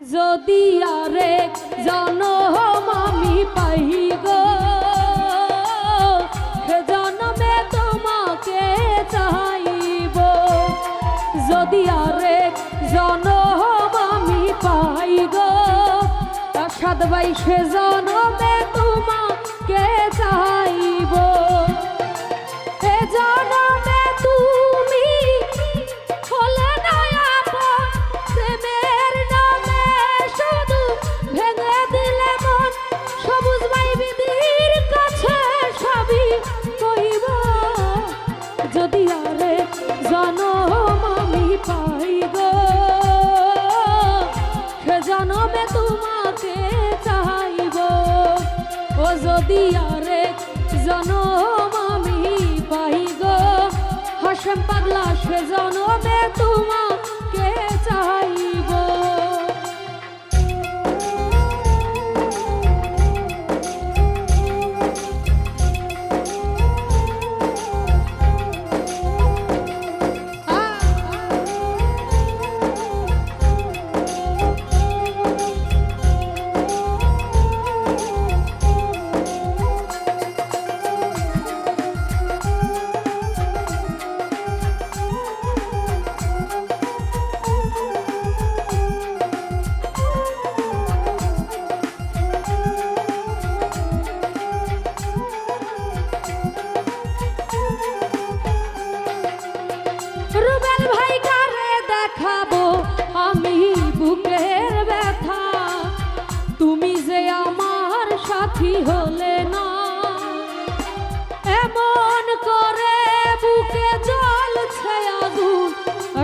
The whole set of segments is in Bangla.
যদি আরে জনম আমি পাই জনমে তোমাকে চাইব। যদি আরে জনম আমি পাই গো সাত বাই সে জনমে তোমাকে চাইব। যদি আরে জনম আমি পাই গো। হাসেম পাগলা সে জনমে তোমাকে চাইব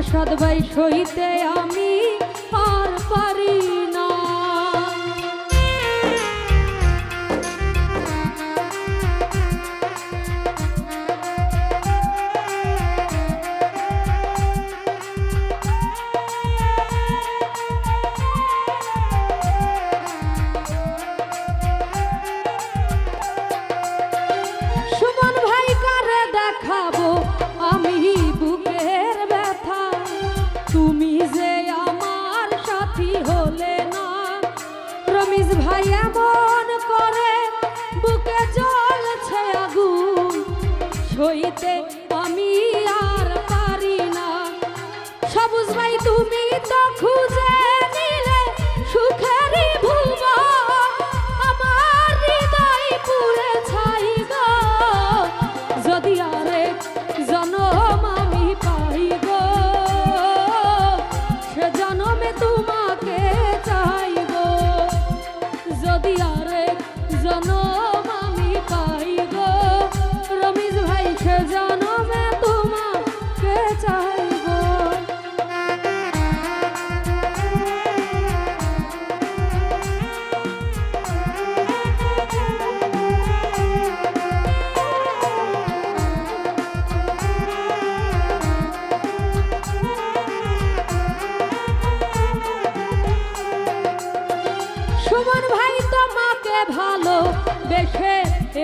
আসাদ ভাই সইতে আমি আর পারি হলে না রমিজ ভাই এমন করে বুকে জ্বলছে আগুন। সইতে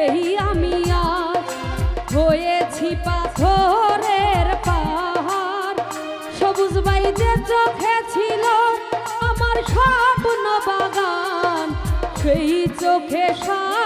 এই আমি আর হয়েছি পাথরের পাহাড়, সবুজ যে চোখে ছিল আমার স্বপ্ন বাগান, সেই চোখে সাগর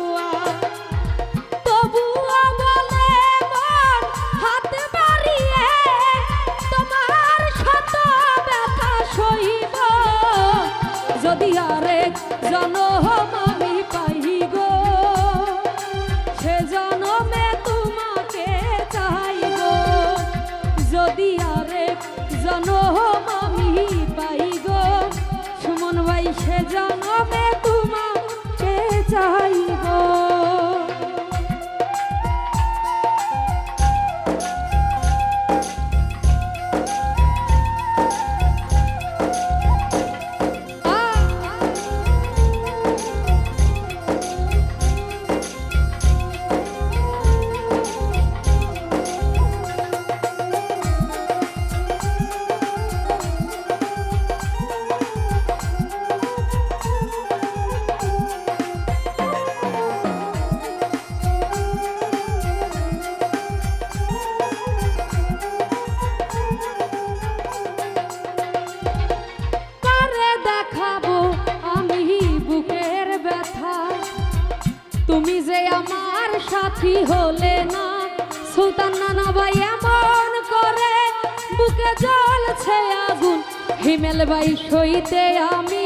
জনমে সাথী হলে না, সুলতান নানা ভাই এমন করে, বুকে জ্বলছে আগুন। হিমেল ভাই সইতে আমি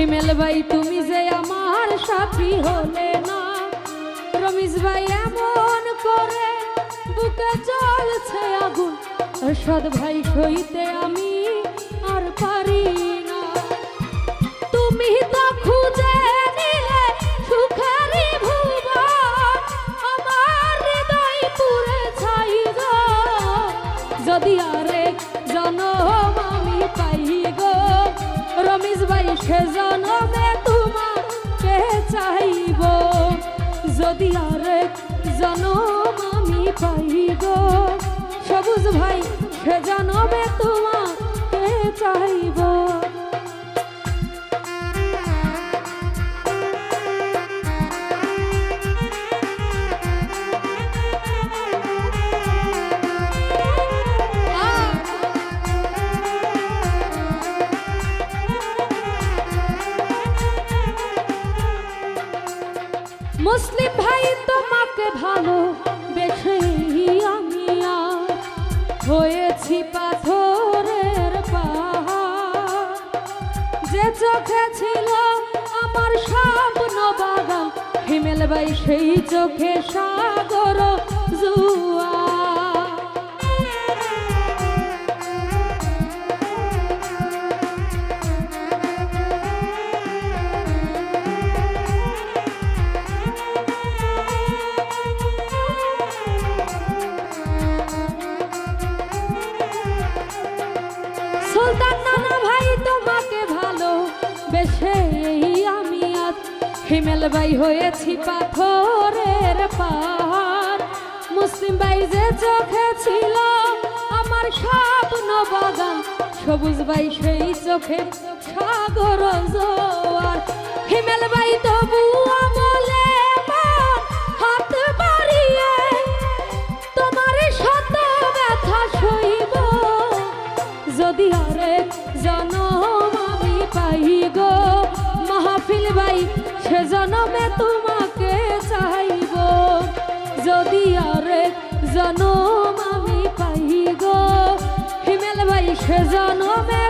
হিমেল ভাই, তুমি যে আমার সাথী হলে না। রমিজ ভাই, এমন করে বুকে জ্বলছে আগুন। সদ ভাই সইতে আমি আর পারি না। তুমি তো খুঁজে আরেক জনম আমি পাই গো। সবুজ ভাই সে জনমে তোমাকে চাইব। চোখে আমার স্বপ্ন বাগান হিমেল ভাই সেই চোখে সাগর জুয়া। সুলতান বেশে আমি আজ হিমেল ভাই হয়েছি পাথরের পাহাড়। মুসলিম ভাই যে চোখে ছিল আমার স্বপ্ন বাগান, সবুজ বাই সেই চোখে সাগর জোয়ার। হিমেল ভাই তবু ভাই সে জনমে তোমাকে চাইব। যদি আরেক জনম আমি পাইব। হিমেল ভাই সে জনমে